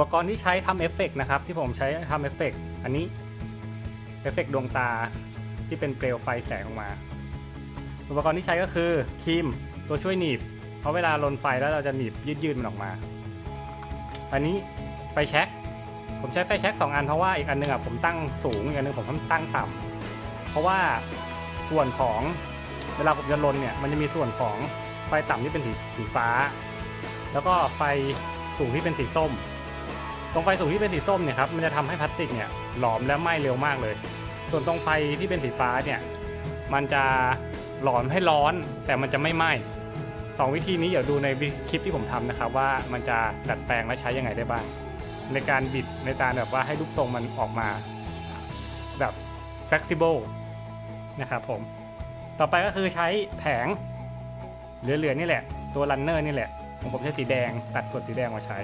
ปกรณ์ที่ใช้ทำเอฟเฟกต์นะครับ ที่ผมใช้ทำเอฟเฟกต์อันนี้เอฟเฟกต์ดวงตาที่เป็นเปลวไฟแสงออกมา อุปกรณ์ที่ใช้ก็คือครีมตัวช่วยหนีบ เพราะเวลาลนไฟแล้วเราจะหนีบยืดๆมันออกมา อันนี้ไฟแช็กผมใช้ไฟแช็กสองอันเพราะว่าอีกอันหนึงอะผมตั้งสูงอีกอันหนึงผมตั้งต่ำเพราะว่าส่วนของเวลาผมจะลนเนี่ยมันจะมีส่วนของไฟต่ำที่เป็นสีสีฟ้า แล้วก็ไฟสูงที่เป็นสีส้ม ตรงไฟสูงที่เป็นสีส้มเนี่ยครับมันจะทำให้พลาสติกเนี่ยหลอมและไหม้เร็วมากเลย ส่วนตรงไฟที่เป็นสีฟ้าเนี่ยมันจะหลอมให้ร้อนแต่มันจะไม่ไหม้สองวิธีนี้เดี๋ยวดูในคลิปที่ผมทำนะครับว่ามันจะดัดแปลงและใช้ยังไงได้บ้าง ในการบิดในการแบบว่าให้รูปทรงมันออกมา แบบ flexible นะครับผมต่อไปก็คือใช้แผงเหลือๆนี่แหละ ตัวรันเนอร์นี่แหละของผมใช้สีแดงตัดส่วนสีแดงมาใช้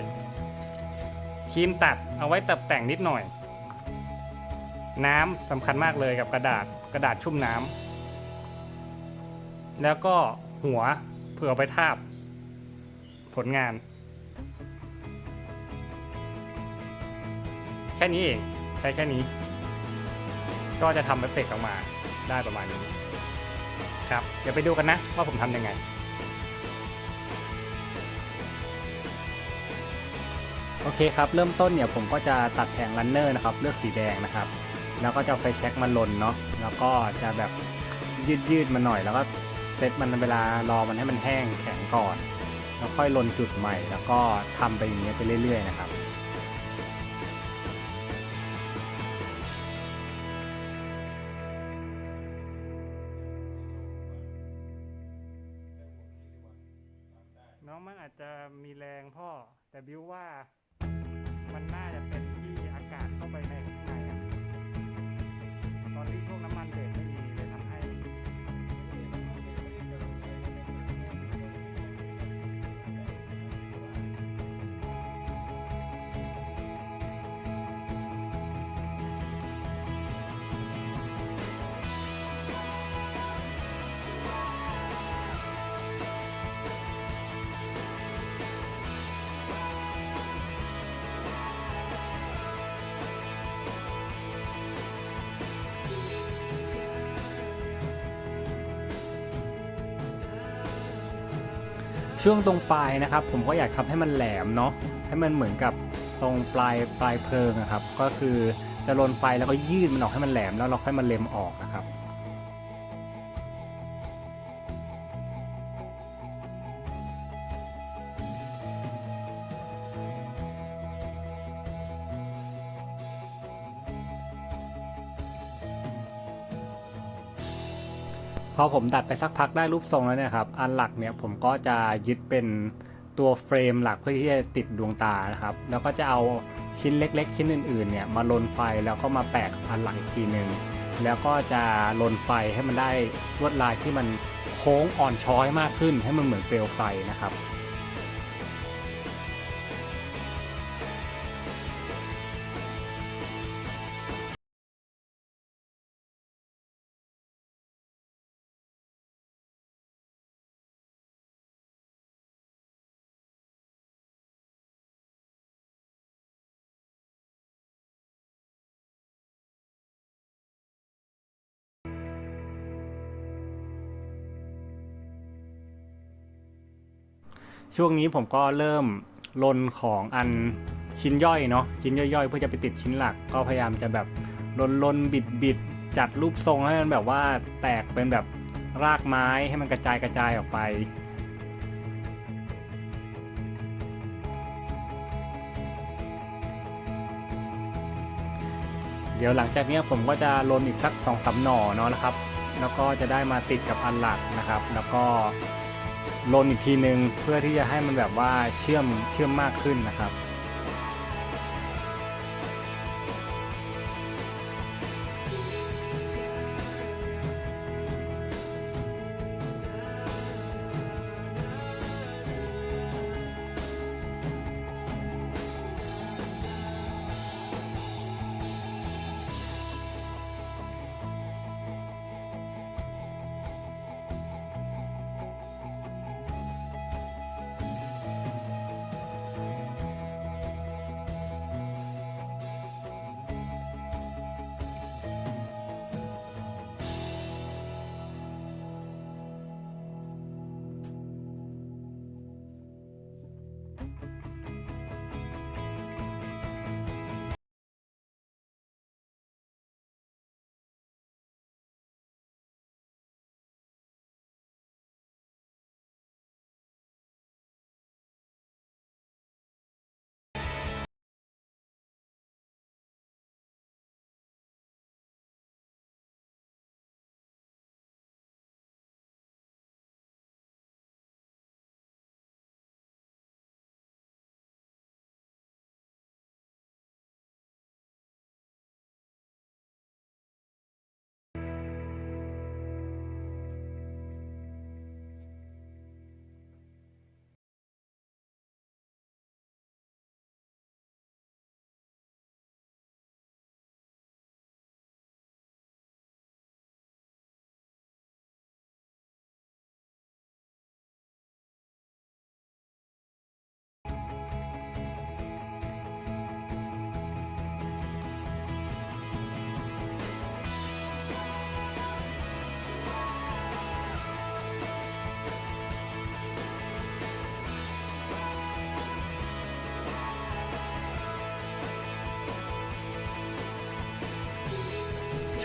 รีมตัดเอาไว้ตัดแต่งนิดหน่อย น้ำสำคัญมากเลยกับกระดาษกระดาษชุ่มน้ำแล้วก็หัวเผื่อไปทาบ ผลงาน แค่นี้เองใช้แค่นี้ ก็จะทำเอฟเฟกต์ออกมาได้ประมาณนี้ครับ เดี๋ยวไปดูกันนะว่าผมทำยังไง โอเคครับ เริ่มต้นเนี่ยผมก็จะตัดแผงรันเนอร์นะครับ เลือกสีแดงนะครับ แล้วก็จะไฟแช็กมาลนเนาะ แล้วก็จะแบบยืดยืดๆมาหน่อย แล้วก็เซตมันเวลารอมันให้มันแห้งแข็งก่อน แล้วค่อยลนจุดใหม่ แล้วก็ทำไปอย่างเงี้ยไปเรื่อย ๆ นะครับน้องมันอาจจะมีแรงพ่อ แต่บิวว่า มันน่า ช่วงตรงปลายนะครับ ผมก็อยากทำให้มันแหลมเนาะให้มันเหมือนกับตรงปลายปลายเพลิงนะครับ ก็คือจะลนไฟแล้วก็ยืดมันออกให้มันแหลมแล้วเราค่อยมาเล็มออกนะครับ พอผมดัดไปสักพักได้รูปทรงแล้วเนี่ยครับอันหลักเนี่ยผมก็จะยึดเป็นตัวเฟรมหลักเพื่อที่จะติดดวงตานะครับ แล้วก็จะเอาชิ้นเล็ก ๆ ชิ้นอื่นๆเนี่ยมาลนไฟแล้วก็มาแปะอันหลักอีกทีหนึ่งแล้วก็จะลนไฟให้มันได้ลวดลายที่มันโค้งอ่อนช้อยมากขึ้นให้มันเหมือนเปลวไฟนะครับ ช่วงนี้ผมก็เริ่มลนของอันชิ้นย่อยเนาะชิ้นย่อยๆ เพื่อจะไปติดชิ้นหลัก ก็พยายามจะแบบลนลนบิดบิดจัดรูปทรงให้มันแบบว่าแตกเป็นแบบรากไม้ให้มันกระจายกระจายออกไปเดี๋ยวหลังจากนี้ผมก็จะลนอีกสัก2อสหน่อเนาะนะครับ แล้วก็จะได้มาติดกับอันหลักนะครับ แล้วก็ ลนอีกทีนึงเพื่อที่จะให้มันแบบว่าเชื่อมเชื่อมมากขึ้นนะครับ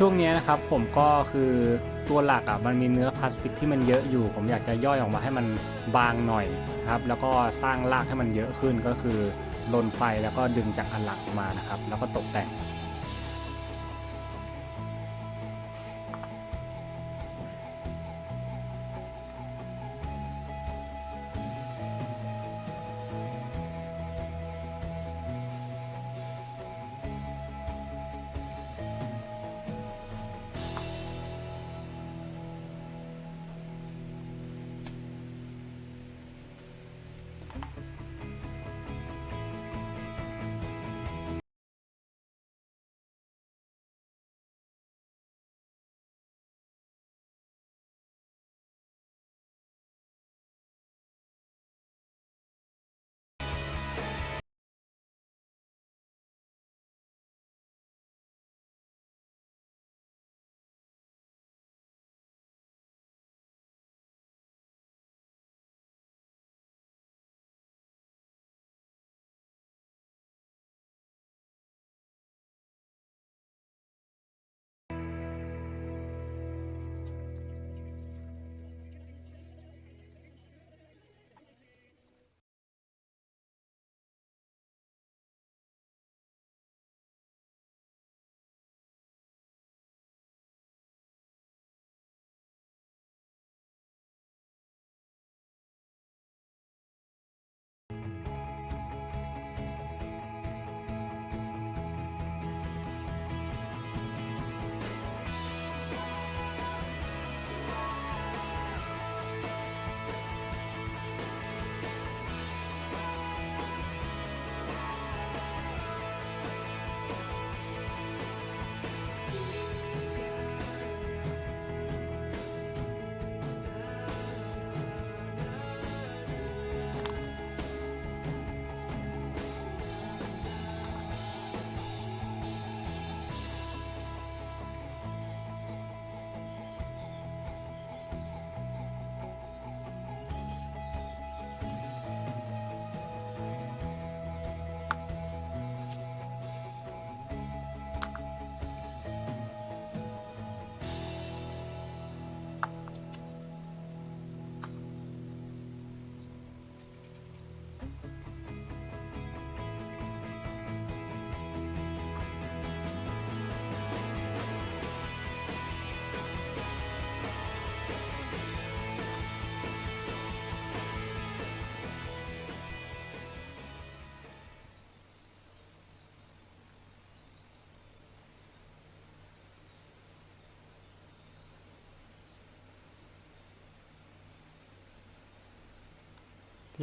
ช่วงนี้นะครับผมก็คือตัวหลักอะมันมีเนื้อพลาสติกที่มันเยอะอยู่ ผมอยากจะย่อยออกมาให้มันบางหน่อยนะครับแล้วก็สร้างรากให้มันเยอะขึ้นก็คือลนไฟแล้วก็ดึงจากอันหลักออกมานะครับ แล้วก็ตกแต่ง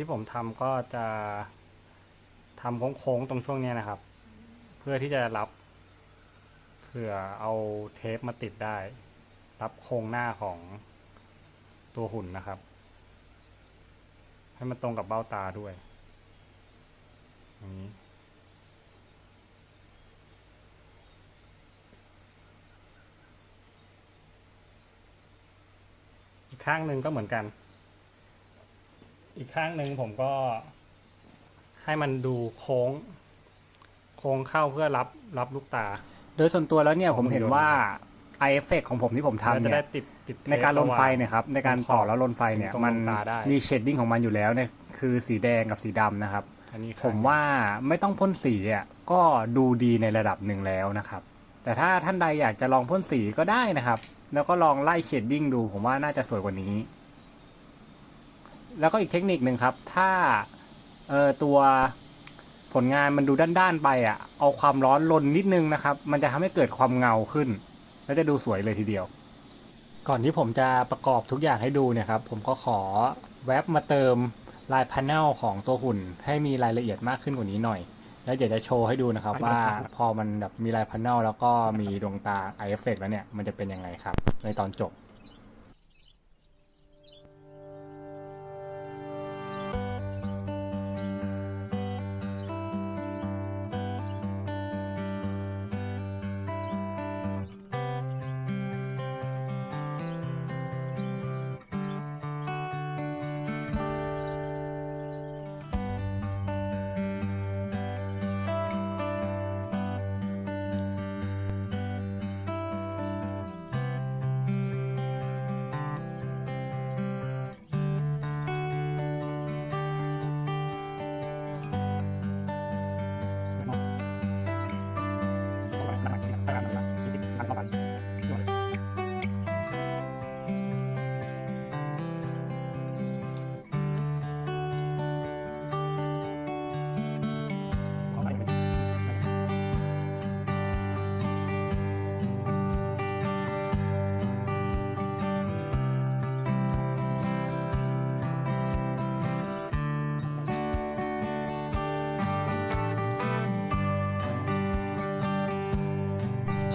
ที่ผมทำก็จะทำโค้งๆตรงช่วงนี้นะครับ เพื่อที่จะรับเผื่อเอาเทปมาติดได้ รับโครงหน้าของตัวหุ่นนะครับ ให้มันตรงกับเบ้าตาด้วยอย่างนี้อีกข้างหนึ่งก็เหมือนกัน อีกข้างหนึ่งผมก็ให้มันดูโค้ง โค้งเข้าเพื่อรับรับลูกตา โดยส่วนตัวแล้วเนี่ยผมเห็นว่าไอเอฟเฟกของผมที่ผมทำจะเนี่ได้ยติดติดเทปในการลนไฟระหว่งเนี่ยครับในการต่อแล้วลนไฟเนี่ยตรงมันตาได้มีเชดดิ้งของมันอยู่แล้วเนี่ยคือสีแดงกับสีดำนะครับ อันนี้ผมว่าไม่ต้องพ่นสีอะก็ดูดีในระดับหนึ่งแล้วนะครับ แต่ถ้าท่านใดอยากจะลองพ่นสีก็ได้นะครับ แล้วก็ลองไล่เชดดิ้งดู ผมว่าน่าจะสวยกว่านี้ แล้วก็อีกเทคนิคหนึ่งครับ ถ้าเออตัวผลงานมันดูด้านๆไปอะ เอาความร้อนลนนิดนึงนะครับ มันจะทำให้เกิดความเงาขึ้น แล้วจะดูสวยเลยทีเดียว ก่อนที่ผมจะประกอบทุกอย่างให้ดูเนี่ยครับ ผมก็ขอแว็บมาเติมลายพา n เนลของตัวหุ่น ให้มีรายละเอียดมากขึ้นกว่านี้หน่อย แล้วเดี๋ยวจะโชว์ให้ดูนะครับว่าพอมันแบบมีลายพา n เนลแล้วก็มีดวงตาไอเอฟเฟกแล้วเนี่ยมันจะเป็นยังไงครับ ในตอนจบ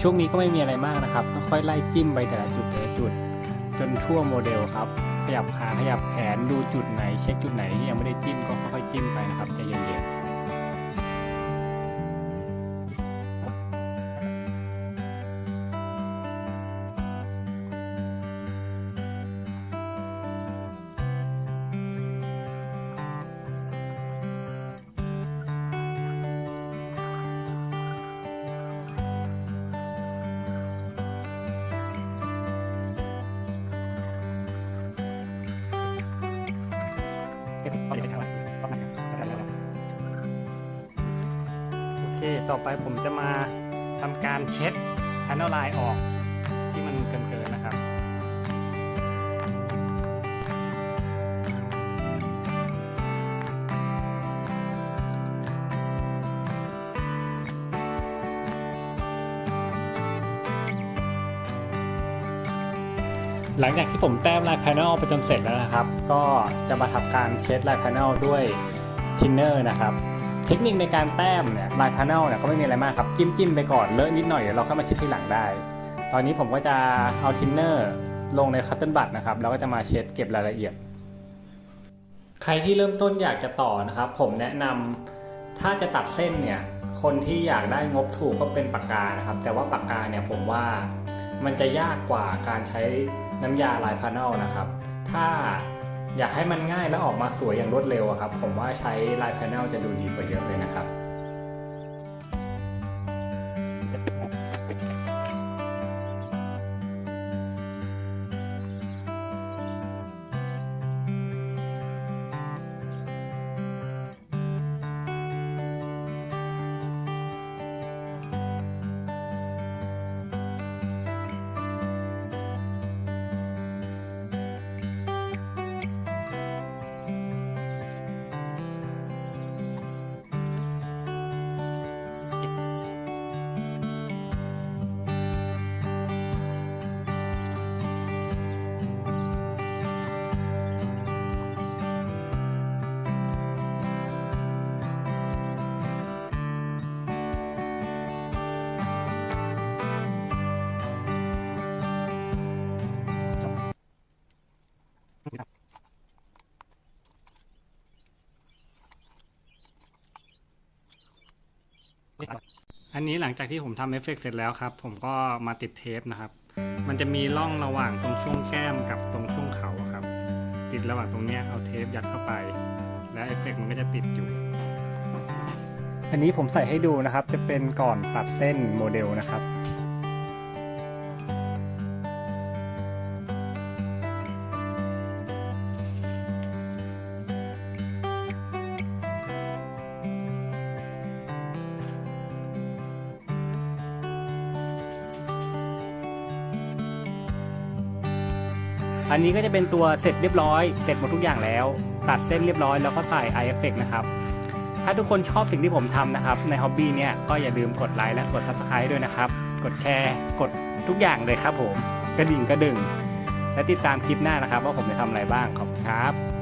ช่วงนี้ก็ไม่มีอะไรมากนะครับค่อยๆไล่จิ้มไปแต่ละจุดแต่ละจุด จนทั่วโมเดลครับ ขยับขาขยับแขนดูจุดไหน เช็คจุดไหนที่ยังไม่ได้จิ้มก็ค่อยๆจิ้มไปนะครับใจเย็นๆ ต่อไปผมจะมาทำการเช็ดแพนเนลไลน์ออกที่มันเกินๆนะครับหลังจากที่ผมแต้มลายแพนเนลไปจนเสร็จแล้วนะครับ ก็จะมาทำการเช็ดลายแพนเนลด้วยทินเนอร์นะครับ ทคนิคในการแต้มเนี่ยลายแพนเนลเนี่ยก็ไม่มีอะไรมากครับ จิ้มจิ้มไปก่อนเลอะนิดหน่อยเดี๋ยวเราค่อยมาเช็ดทีหลังได้ ตอนนี้ผมก็จะเอาทินเนอร์ลงในคัตเติลบัตนะครับแล้วก็จะมาเช็ดเก็บรายละเอียด ใครที่เริ่มต้นอยากจะต่อนะครับ ผมแนะนำถ้าจะตัดเส้นเนี่ยคนที่อยากได้งบถูกก็เป็นปากกานะครับ แต่ว่าปากกาเนี่ยผมว่ามันจะยากกว่าการใช้น้ำยาลายพาเนลนะครับ ถ้า อยากให้มันง่ายและออกมาสวยอย่างรวดเร็วครับ ผมว่าใช้ลายพาเนลจะดูดีกว่าเยอะเลยนะครับ อันนี้หลังจากที่ผมทำเอฟเฟกต์เสร็จแล้วครับ ผมก็มาติดเทปนะครับ มันจะมีร่องระหว่างตรงช่วงแก้มกับตรงช่วงเขาครับ ติดระหว่างตรงเนี้ยเอาเทปยัดเข้าไป แล้วเอฟเฟกต์มันก็จะติดอยู่ อันนี้ผมใส่ให้ดูนะครับ จะเป็นก่อนตัดเส้นโมเดลนะครับ อันนี้ก็จะเป็นตัวเสร็จเรียบร้อย เสร็จหมดทุกอย่างแล้ว ตัดเส้นเรียบร้อยแล้วก็ใส่ i effect นะครับ ถ้าทุกคนชอบสิ่งที่ผมทำนะครับ ในฮ็อบบี้เนี่ยก็อย่าลืมกดไลค์และกด Subscribe ด้วยนะครับ กดแชร์ กดทุกอย่างเลยครับผม กระดิ่งกระดึง และติดตามคลิปหน้านะครับ ว่าผมจะทำอะไรบ้างขอบคุณครับ